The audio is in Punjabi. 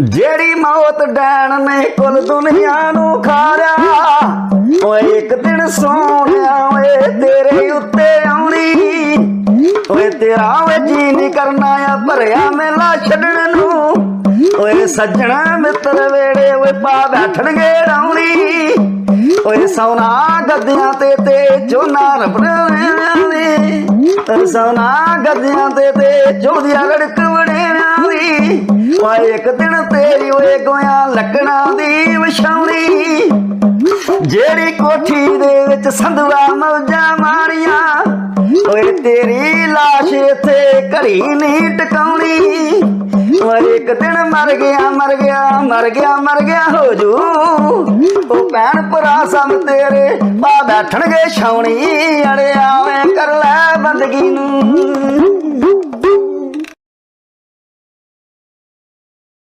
ਜਿਹੜੀ ਮੌਤ ਡੈਣ ਨੇ ਕੁੱਲ ਦੁਨੀਆ ਨੂੰ ਖਾਰਿਆ ਓਏ ਇੱਕ ਦਿਨ ਸੋਹਣਿਆ ਓਏ ਤੇਰੇ ਉੱਤੇ ਆਉਣੀ। ਓਏ ਤੇਰਾ ਓਏ ਜੀ ਨਹੀਂ ਕਰਨਾ ਆ ਭਰਿਆ ਮੇਲਾ ਛੱਡਣ ਨੂੰ। ਓਏ ਸੱਜਣਾ ਮਿੱਤਰ ਵੇੜੇ ਓਏ ਪਾ ਬੈਠਣਗੇ ਰੌਣੀ। ਓਏ ਸੋਨਾ ਗੱਦਿਆਂ ਤੇ ਤੇ ਝੋਨਾ ਰਬੜਿਆਂ ਨੇ। ਸੋਨਾ ਗੱਦਿਆਂ ਤੇ ਤੇ ਝੋਦੀਆਂ ਲੜਕ ਦੀ ਇੱਕ ਦਿਨ ਤੇਰੀ ਓਏ ਗੋਇਆ ਲੱਕਣਾ ਦੀ ਵਿਛਾਉਣੀ। ਜਿਹੜੀ ਕੋਠੀ ਦੇ ਵਿੱਚ ਸੰਧਵਾ ਮੌਜਾਂ ਮਾਰੀਆਂ, ਓਏ ਤੇਰੀ ਲਾਸ਼ ਇੱਥੇ ਘੜੀ ਨਹੀਂ ਟਿਕਾਉਣੀ। ਓਏ ਇੱਕ ਦਿਨ ਮਰ ਗਿਆ ਮਰ ਗਿਆ ਮਰ ਗਿਆ ਮਰ ਗਿਆ ਹੋ ਜੂ। ਉਹ ਭੈਣ ਭਰਾ ਸਭ ਤੇਰੇ ਪਾ ਬੈਠਣਗੇ ਛਾਉਣੀ, ਅੜਿਆ ਓਏ ਕਰ ਲੈ ਬੰਦਗੀ ਨੂੰ।